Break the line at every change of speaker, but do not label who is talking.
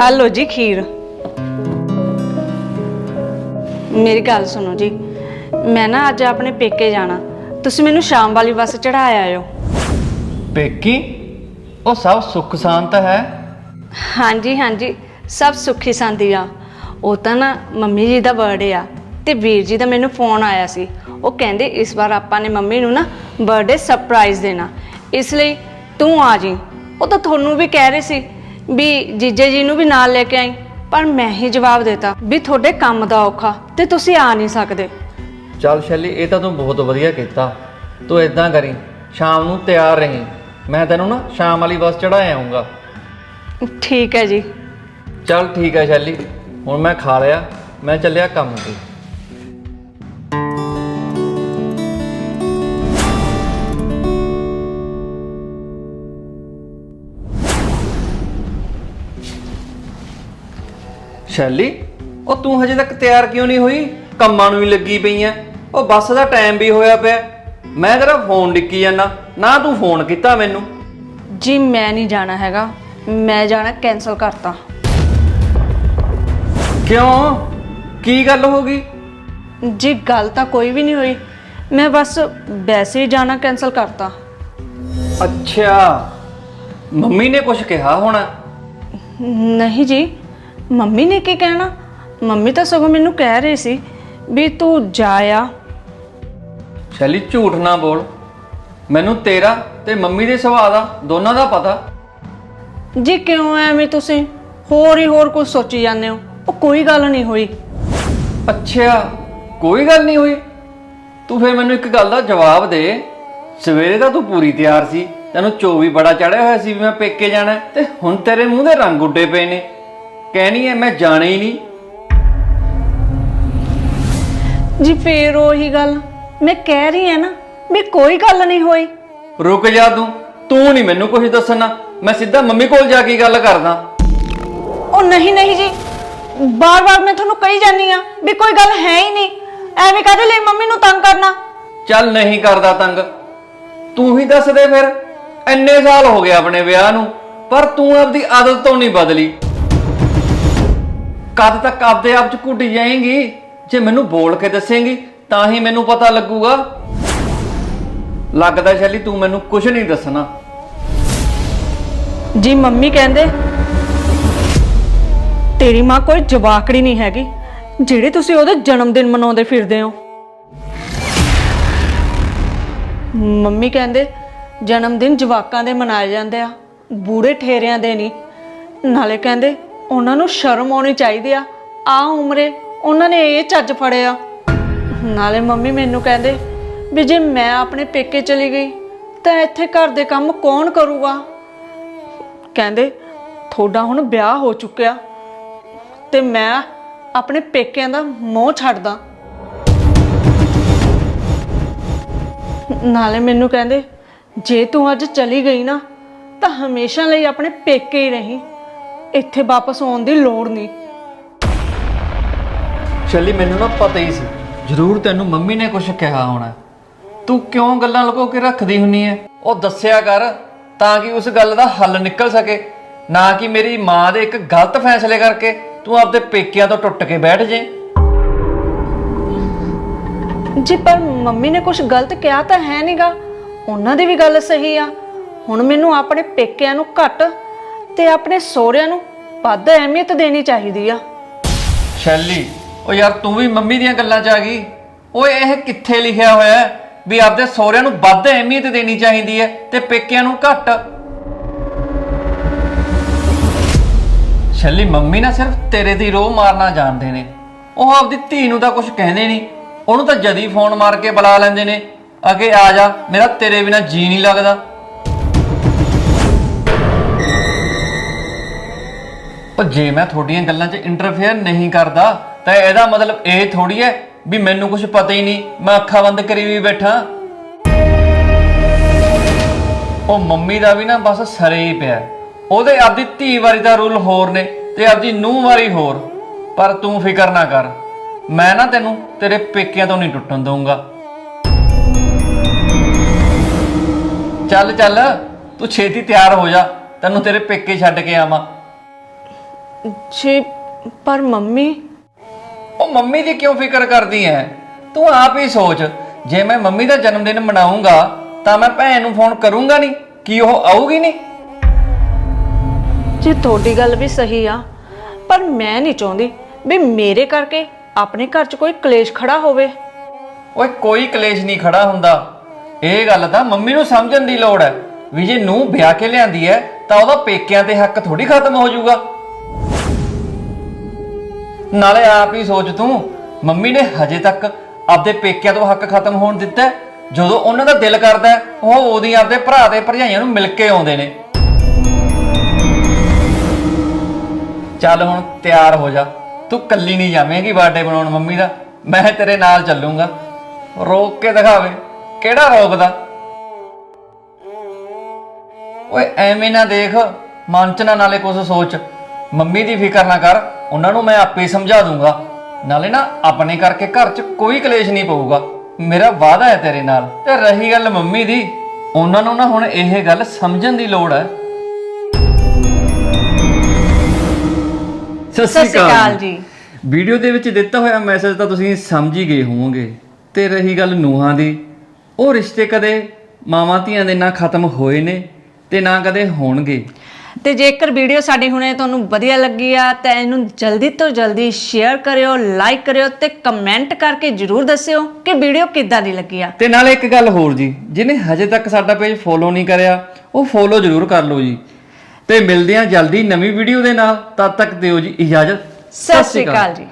ਆ ਲਓ ਜੀ ਖੀਰ। ਮੇਰੀ ਗੱਲ ਸੁਣੋ ਜੀ। ਮੈਂ ਨਾ ਅੱਜ ਆਪਣੇ ਪੇਕੇ ਜਾਣਾ। ਤੁਸੀਂ ਮੈਨੂੰ ਸ਼ਾਮ ਵਾਲੀ ਬੱਸ ਚੜਾ ਆਇਓ।
ਪੇਕੀ? ਉਹ ਸਭ ਸੁੱਖ ਸ਼ਾਂਤ ਹੈ?
ਹਾਂਜੀ ਹਾਂਜੀ। ਸਭ ਸੁੱਖੀ ਸੰਦੀ ਆ। ਉਹ ਤਾਂ ਨਾ ਮੰਮੀ ਜੀ ਦਾ ਬਰਥਡੇ ਆ ਤੇ ਵੀਰ ਜੀ ਦਾ ਮੈਨੂੰ ਫੋਨ ਆਇਆ ਸੀ। ਉਹ ਕਹਿੰਦੇ ਇਸ ਵਾਰ ਆਪਾਂ ਨੇ ਮੰਮੀ ਨੂੰ ਨਾ ਬਰਥਡੇ ਸਰਪ੍ਰਾਈਜ਼ ਦੇਣਾ। ਇਸ ਲਈ ਤੂੰ ਆ ਜੀ। ਉਹ ਤਾਂ ਤੁਹਾਨੂੰ ਵੀ ਕਹਿ ਰਹੇ ਸੀ ਵੀ ਜੀਜੇ ਜੀ ਨੂੰ ਵੀ ਨਾਲ ਲੈ ਕੇ ਆਈ ਪਰ ਮੈਂ ਹੀ ਜਵਾਬ ਦਿੱਤਾ ਵੀ ਤੁਹਾਡੇ ਕੰਮ ਦਾ ਔਖਾ ਤੇ ਤੁਸੀਂ ਆ ਨਹੀਂ ਸਕਦੇ।
ਚੱਲ ਸ਼ੈਲੀ ਇਹ ਤਾਂ ਤੂੰ ਬਹੁਤ ਵਧੀਆ ਕੀਤਾ। ਤੂੰ ਇਦਾਂ ਕਰੀ ਸ਼ਾਮ ਨੂੰ ਤਿਆਰ ਰਹੀਂ। ਮੈਂ ਤੈਨੂੰ ਨਾ ਸ਼ਾਮ ਵਾਲੀ ਬੱਸ ਚੜਾ ਆਉਂਗਾ
ਠੀਕ ਹੈ ਜੀ।
ਚੱਲ ਠੀਕ ਹੈ ਸ਼ੈਲੀ ਹੁਣ ਮੈਂ ਖਾ ਲਿਆ ਮੈਂ ਚੱਲਿਆ ਕੰਮ ਤੇ। ਸ਼ੈਲੀ? ਉਹ ਤੂੰ ਹਜੇ ਤੱਕ ਤਿਆਰ ਕਿਉਂ ਨਹੀਂ ਹੋਈ? ਕੰਮਾਂ ਨੂੰ ਵੀ ਲੱਗੀ ਪਈ ਐ। ਉਹ ਬੱਸ ਦਾ ਟਾਈਮ ਵੀ ਹੋਇਆ ਪਿਆ। ਮੈਂ ਤੇਰਾ ਫੋਨ ਡਿੱਕੀ ਜਾਂਦਾ। ਨਾ ਤੂੰ ਫੋਨ ਕੀਤਾ ਮੈਨੂੰ।
ਜੀ ਮੈਂ ਨਹੀਂ ਜਾਣਾ ਹੈਗਾ। ਮੈਂ ਜਾਣਾ ਕੈਨਸਲ ਕਰਤਾ।
ਕਿਉਂ? ਕੀ ਗੱਲ ਹੋ ਗਈ?
ਜੀ ਗੱਲ ਤਾਂ ਕੋਈ ਵੀ ਨਹੀਂ ਹੋਈ। ਮੈਂ ਬਸ ਵੈਸੇ ਹੀ ਜਾਣਾ ਕੈਨਸਲ ਕਰਤਾ।
ਅੱਛਾ। ਮੰਮੀ ਨੇ ਕੁਝ ਕਿਹਾ ਹੋਣਾ?
ਨਹੀਂ ਜੀ। ਮੰਮੀ ਨੇ ਕੀ ਕਹਿਣਾ? ਮੰਮੀ ਤਾਂ ਸਗੋਂ ਮੈਨੂੰ ਕਹਿ ਰਹੀ ਸੀ ਵੀ ਤੂੰ ਜਾ ਆ।
ਸ਼ੈਲੀ ਝੂਠ ਨਾ ਬੋਲ। ਮੈਨੂੰ ਤੇਰਾ ਤੇ ਮੰਮੀ ਦੇ ਸੁਭਾਅ ਦਾ ਦੋਨਾਂ ਦਾ ਪਤਾ।
ਜੀ ਕਿਉਂ ਐਵੇਂ ਤੁਸੀਂ? ਹੋਰ ਹੀ ਹੋਰ ਕੁਝ ਸੋਚੀ ਜਾਂਦੇ ਹੋ। ਉਹ ਕੋਈ ਗੱਲ ਨਹੀਂ ਹੋਈ।
ਅੱਛਾ ਕੋਈ ਗੱਲ ਨਹੀਂ ਹੋਈ। ਤੂੰ ਫੇਰ ਮੈਨੂੰ ਇੱਕ ਗੱਲ ਦਾ ਜਵਾਬ ਦੇ। ਸਵੇਰੇ ਤਾਂ ਤੂੰ ਪੂਰੀ ਤਿਆਰ ਸੀ। ਤੈਨੂੰ 24 ਬੜਾ ਚੜਿਆ ਹੋਇਆ ਸੀ ਵੀ ਮੈਂ ਪੇਕੇ ਜਾਣਾ ਤੇ ਹੁਣ ਤੇਰੇ ਮੂੰਹ ਦੇ ਰੰਗ ਉੱਡੇ ਪਏ ਨੇ। ਕਹਿਣੀ ਐ ਮੈਂ ਜਾਣਾ ਹੀ ਨਹੀਂ।
ਜੀ ਫੇਰ ਉਹੀ ਗੱਲ। ਮੈਂ ਕਹਿ ਰਹੀ ਹਾਂ ਨਾ ਵੀ ਕੋਈ ਗੱਲ ਨਹੀਂ ਹੋਈ।
ਰੁਕ ਜਾ ਤੂੰ ਤੂੰ ਨਹੀਂ ਮੈਨੂੰ ਕੁਝ ਦੱਸਣਾ ਮੈਂ ਸਿੱਧਾ ਮੰਮੀ ਕੋਲ ਜਾ ਕੇ ਗੱਲ ਕਰਦਾ।
ਉਹ ਨਹੀਂ ਨਹੀਂ ਜੀ। ਬਾਰ-ਬਾਰ ਮੈਂ ਤੁਹਾਨੂੰ ਕਹੀ ਜਾਂਦੀ ਆ ਵੀ ਕੋਈ ਗੱਲ ਹੈ ਹੀ ਨਹੀਂ। ਐਵੇਂ ਕਾਹਦੇ ਲਈ ਮੰਮੀ ਨੂੰ ਤੰਗ ਕਰਨਾ?
ਚੱਲ ਨਹੀਂ ਕਰਦਾ ਤੰਗ। ਤੂੰ ਹੀ ਦੱਸ ਦੇ ਫਿਰ। ਇੰਨੇ ਸਾਲ ਹੋ ਗਏ ਆਪਣੇ ਵਿਆਹ ਨੂੰ ਪਰ ਤੂੰ ਆਪਦੀ ਆਦਤ ਤੋਂ ਨਹੀਂ ਬਦਲੀ। ਕਦ ਤੱਕ ਆਪਦੇ ਆਪ ਚ ਘੁੱਟ ਜਾਏਗੀ? ਜੇ ਮੈਨੂੰ ਬੋਲ ਕੇ ਦੱਸੇਂਗੀ, ਤਾਂ ਹੀ ਮੈਨੂੰ ਪਤਾ ਲੱਗੂਗਾ। ਲੱਗਦਾ ਸ਼ੈਲੀ, ਤੂੰ ਮੈਨੂੰ ਕੁਝ ਨਹੀਂ ਦੱਸਣਾ।
ਜੀ, ਮੰਮੀ ਕਹਿੰਦੇ, ਤੇਰੀ ਮਾਂ ਕੋਈ ਜਵਾਕੜੀ ਨਹੀਂ ਹੈਗੀ, ਜਿਹੜੇ ਤੁਸੀਂ ਉਹਦਾ ਜਨਮ ਦਿਨ ਮਨਾਉਂਦੇ ਫਿਰਦੇ ਹੋ। ਮੰਮੀ ਕਹਿੰਦੇ ਜਨਮ ਦਿਨ ਜਵਾਕਾਂ ਦੇ ਮਨਾਏ ਜਾਂਦੇ ਆ, ਬੂੜੇ ਠੇਰਿਆਂ ਦੇ ਨਹੀਂ। ਨਾਲੇ ਕਹਿੰਦੇ ਉਹਨਾਂ ਨੂੰ ਸ਼ਰਮ ਆਉਣੀ ਚਾਹੀਦੀ ਆ। ਆ ਉਮਰੇ ਉਹਨਾਂ ਨੇ ਇਹ ਚੱਜ ਫੜਿਆ ਨਾਲੇ ਮੰਮੀ ਮੈਨੂੰ ਕਹਿੰਦੇ ਵੀ ਜੇ ਮੈਂ ਆਪਣੇ ਪੇਕੇ ਚਲੀ ਗਈ, ਤਾਂ ਇੱਥੇ ਘਰ ਦੇ ਕੰਮ ਕੌਣ ਕਰੂਗਾ? ਕਹਿੰਦੇ, ਤੁਹਾਡਾ ਹੁਣ ਵਿਆਹ ਹੋ ਚੁੱਕਿਆ ਤੇ ਮੈਂ ਆਪਣੇ ਪੇਕਿਆਂ ਦਾ ਮੋਹ ਛੱਡਦਾ। ਨਾਲੇ ਮੈਨੂੰ ਕਹਿੰਦੇ, ਜੇ ਤੂੰ ਅੱਜ ਚਲੀ ਗਈ ਨਾ, ਤਾਂ ਹਮੇਸ਼ਾ ਲਈ ਆਪਣੇ ਪੇਕੇ ਹੀ ਰਹੀਂ। ਇੱਥੇ ਵਾਪਸ ਆਉਣ ਦੀ ਲੋੜ ਨਹੀਂ।
ਸ਼ੈਲੀ ਮੈਨੂੰ ਨਾ ਪਤਾ ਹੀ ਸੀ। ਜ਼ਰੂਰ ਤੈਨੂੰ ਮੰਮੀ ਨੇ ਕੁਝ ਕਿਹਾ ਹੋਣਾ। ਤੂੰ ਕਿਉਂ ਗੱਲਾਂ ਲੁਕੋ ਕੇ ਰੱਖਦੀ ਹੁੰਨੀ ਐ? ਉਹ ਦੱਸਿਆ ਕਰ ਤਾਂ ਕਿ ਉਸ ਗੱਲ ਦਾ ਹੱਲ ਨਿਕਲ ਸਕੇ। ਨਾ ਕਿ ਮੇਰੀ ਮਾਂ ਦੇ ਇੱਕ ਗਲਤ ਫੈਸਲੇ ਕਰਕੇ ਤੂੰ ਆਪਦੇ ਪੇਕਿਆਂ ਤੋਂ ਟੁੱਟ ਕੇ ਬੈਠ ਜੇ।
ਜੀ ਪਰ ਮੰਮੀ ਨੇ ਕੁਝ ਗਲਤ ਕਿਹਾ ਤਾਂ ਹੈ ਨਹੀਂਗਾ ਉਹਨਾਂ ਦੀ ਵੀ ਗੱਲ ਸਹੀ ਆ। ਹੁਣ ਮੈਨੂੰ ਆਪਣੇ ਪੇਕਿਆਂ ਨੂੰ ਘੱਟ ਤੇ ਆਪਣੇ ਸਹੁਰਿਆਂ ਨੂੰ ਵੱਧ ਅਹਿਮੀਅਤ ਦੇਣੀ ਚਾਹੀਦੀ ਆ।
ਸ਼ੈਲੀ, ਉਹ ਯਾਰ ਤੂੰ ਵੀ ਮੰਮੀ ਦੀਆਂ ਗੱਲਾਂ 'ਚ ਆ ਗਈ। ਓਏ, ਇਹ ਕਿੱਥੇ ਲਿਖਿਆ ਹੋਇਆ ਹੈ ਵੀ ਆਪਦੇ ਸਹੁਰਿਆਂ ਨੂੰ ਵੱਧ ਅਹਿਮੀਅਤ ਦੇਣੀ ਚਾਹੀਦੀ ਹੈ ਤੇ ਪੇਕਿਆਂ ਨੂੰ ਘੱਟ? ਸ਼ੈਲੀ, ਮੰਮੀ ਨਾ ਸਿਰਫ ਤੇਰੇ ਦੀ ਰੋਹ ਮਾਰਨਾ ਜਾਣਦੇ ਨੇ। ਉਹ ਆਪਦੀ ਧੀ ਨੂੰ ਤਾਂ ਕੁਝ ਕਹਿੰਦੇ ਨਹੀਂ। ਉਹਨੂੰ ਤਾਂ ਜਦੀ ਫੋਨ ਮਾਰ ਕੇ ਬੁਲਾ ਲੈਂਦੇ ਨੇ। ਅਗੇ ਆ ਜਾ, ਮੇਰਾ ਤੇਰੇ ਬਿਨਾ ਜੀ ਨਹੀਂ ਲੱਗਦਾ। ਉਹ ਜੇ ਮੈਂ ਤੁਹਾਡੀਆਂ ਗੱਲਾਂ 'ਚ ਇੰਟਰਫੇਅਰ ਨਹੀਂ ਕਰਦਾ, ਤਾਂ ਇਹਦਾ ਮਤਲਬ ਇਹ ਥੋੜੀ ਹੈ ਵੀ ਮੈਨੂੰ ਕੁਝ ਪਤਾ ਹੀ ਨਹੀਂ। ਮੈਂ ਅੱਖਾਂ ਬੰਦ ਕਰੀ ਵੀ ਬੈਠਾ। ਉਹ ਮੰਮੀ ਦਾ ਵੀ ਨਾ ਬਸ ਸਰੇ ਹੀ ਪਿਆ। ਉਹਦੇ ਆਪਦੀ ਧੀ ਵਾਰੀ ਦਾ ਰੂਲ ਹੋਰ ਨੇ ਤੇ ਆਪਦੀ ਨੂੰਹ ਵਾਰੀ ਹੋਰ। ਪਰ ਤੂੰ ਫਿਕਰ ਨਾ ਕਰ। ਮੈਂ ਨਾ ਤੈਨੂੰ ਤੇਰੇ ਪੇਕਿਆਂ ਤੋਂ ਨਹੀਂ ਟੁੱਟਣ ਦਊਂਗਾ। ਚੱਲ ਚੱਲ, ਤੂੰ ਛੇਤੀ ਤਿਆਰ ਹੋ ਜਾ। ਤੈਨੂੰ ਤੇਰੇ ਪੇਕੇ ਛੱਡ ਕੇ ਆਵਾਂ।
ਜੀ ਪਰ ਮੰਮੀ
ਉਹ ਮੰਮੀ ਦੀ ਕਿਉਂ ਫਿਕਰ ਕਰਦੀ ਐ? ਤੂੰ ਆਪ ਹੀ ਸੋਚ। ਜੇ ਮੈਂ ਮੰਮੀ ਦਾ ਜਨਮ ਦਿਨ ਮਨਾਉਂਗਾ ਤਾਂ ਮੈਂ ਭੈਣ ਨੂੰ ਫੋਨ ਕਰੂੰਗਾ ਨਹੀਂ? ਕੀ ਉਹ ਆਊਗੀ ਨਹੀਂ?
ਜੀ ਤੁਹਾਡੀ ਗੱਲ ਵੀ ਸਹੀ ਆ ਪਰ ਮੈਂ ਨਹੀਂ ਚਾਹੁੰਦੀ ਵੀ ਮੇਰੇ ਕਰਕੇ ਆਪਣੇ ਘਰ 'ਚ ਕੋਈ ਕਲੇਸ਼ ਖੜਾ ਹੋਵੇ।
ਓਏ ਕੋਈ ਕਲੇਸ਼ ਨਹੀਂ ਖੜਾ ਹੁੰਦਾ। ਇਹ ਗੱਲ ਤਾਂ ਮੰਮੀ ਨੂੰ ਸਮਝਣ ਦੀ ਲੋੜ ਹੈ ਵੀ ਜੇ ਨੂੰ ਵਿਆਹ ਕੇ ਲਿਆਂਦੀ ਹੈ ਤਾਂ ਉਹਦਾ ਪੇਕਿਆਂ ਤੇ ਹੱਕ ਥੋੜੀ ਖਤਮ ਹੋ ਜਾਊਗਾ। ਨਾਲੇ ਆਪ ਹੀ ਸੋਚ ਤੂੰ ਮੰਮੀ ਨੇ ਹਜੇ ਤੱਕ ਆਪਦੇ ਪੇਕਿਆਂ ਤੋਂ ਹੱਕ ਖਤਮ ਹੋਣ ਦਿੱਤਾ ਹੈ। ਜਦੋਂ ਉਹਨਾਂ ਦਾ ਦਿਲ ਕਰਦਾ ਹੈ, ਉਹ ਉਹਦੀ ਆਪਦੇ ਭਰਾ ਤੇ ਭਰਜਾਈਆਂ ਨੂੰ ਮਿਲ ਕੇ ਆਉਂਦੇ ਨੇ। ਚੱਲ ਹੁਣ ਤਿਆਰ ਹੋ ਜਾ। ਤੂੰ ਕੱਲੀ ਨਹੀਂ ਜਾਵੇਂਗੀ ਬਰਥਡੇ ਬਣਾਉਣ ਮੰਮੀ ਦਾ। ਮੈਂ ਤੇਰੇ ਨਾਲ ਚੱਲੂੰਗਾ। ਰੋਕ ਕੇ ਦਿਖਾਵੇ ਕਿਹੜਾ ਰੋਕਦਾ? ਓਏ ਐਵੇਂ ਨਾ ਦੇਖ। ਮਨ ਚ ਨਾ ਨਾਲੇ ਕੁਝ ਸੋਚ। ਮੰਮੀ ਦੀ ਫਿਕਰ ਨਾ ਕਰ। ਉਹਨਾਂ ਨੂੰ ਮੈਂ ਆਪੇ ਸਮਝਾ ਦੂੰਗਾ। ਨਾਲੇ ਨਾ ਆਪਣੇ ਕਰਕੇ ਘਰ 'ਚ ਕੋਈ ਕਲੇਸ਼ ਨਹੀਂ ਪਊਗਾ। ਮੇਰਾ ਵਾਅਦਾ ਹੈ ਤੇਰੇ ਨਾਲ। ਤੇ ਰਹੀ ਗੱਲ ਮੰਮੀ ਦੀ ਉਹਨਾਂ ਨੂੰ ਨਾ ਹੁਣ ਇਹ ਗੱਲ ਸਮਝਣ ਦੀ ਲੋੜ ਹੈ।
ਸਤਿ ਸ਼੍ਰੀ ਅਕਾਲ ਜੀ।
ਵੀਡੀਓ ਦੇ ਵਿੱਚ ਦਿੱਤਾ ਹੋਇਆ ਮੈਸੇਜ ਤਾਂ ਤੁਸੀਂ ਸਮਝ ਹੀ ਗਏ ਹੋਵੋਗੇ। ਤੇ ਰਹੀ ਗੱਲ ਨੂਹਾਂ ਦੀ ਉਹ ਰਿਸ਼ਤੇ ਕਦੇ ਮਾਵਾਂ ਧੀਆਂ ਦੇ ਨਾਲ ਖਤਮ ਹੋਏ ਨੇ ਤੇ ਨਾ ਕਦੇ ਹੋਣਗੇ।
ਤੇ ਜੇਕਰ ਵੀਡੀਓ ਸਾਡੀ ਹੁਣੇ ਤੁਹਾਨੂੰ ਵਧੀਆ ਲੱਗੀ ਆ ਤਾਂ ਇਹਨੂੰ ਜਲਦੀ ਤੋਂ ਜਲਦੀ ਸ਼ੇਅਰ ਕਰਿਓ ਲਾਈਕ ਕਰਿਓ ਤੇ ਕਮੈਂਟ ਕਰਕੇ ਜਰੂਰ ਦੱਸਿਓ ਕਿ ਵੀਡੀਓ ਕਿੱਦਾਂ ਦੀ ਲੱਗੀ ਆ।
ਤੇ ਨਾਲ ਇੱਕ ਗੱਲ ਹੋਰ ਜੀ ਜਿਹਨੇ ਹਜੇ ਤੱਕ ਸਾਡਾ ਪੇਜ ਫੋਲੋ ਨਹੀਂ ਕਰਿਆ ਉਹ ਫੋਲੋ ਜ਼ਰੂਰ ਕਰ ਲਓ ਜੀ। ਤੇ ਮਿਲਦੇ ਹਾਂ ਜਲਦੀ ਨਵੀਂ ਵੀਡੀਓ ਦੇ ਨਾਲ ਤਦ ਤੱਕ ਦਿਓ ਜੀ ਇਜਾਜ਼ਤ।
ਸਤਿ ਸ਼੍ਰੀ ਅਕਾਲ ਜੀ।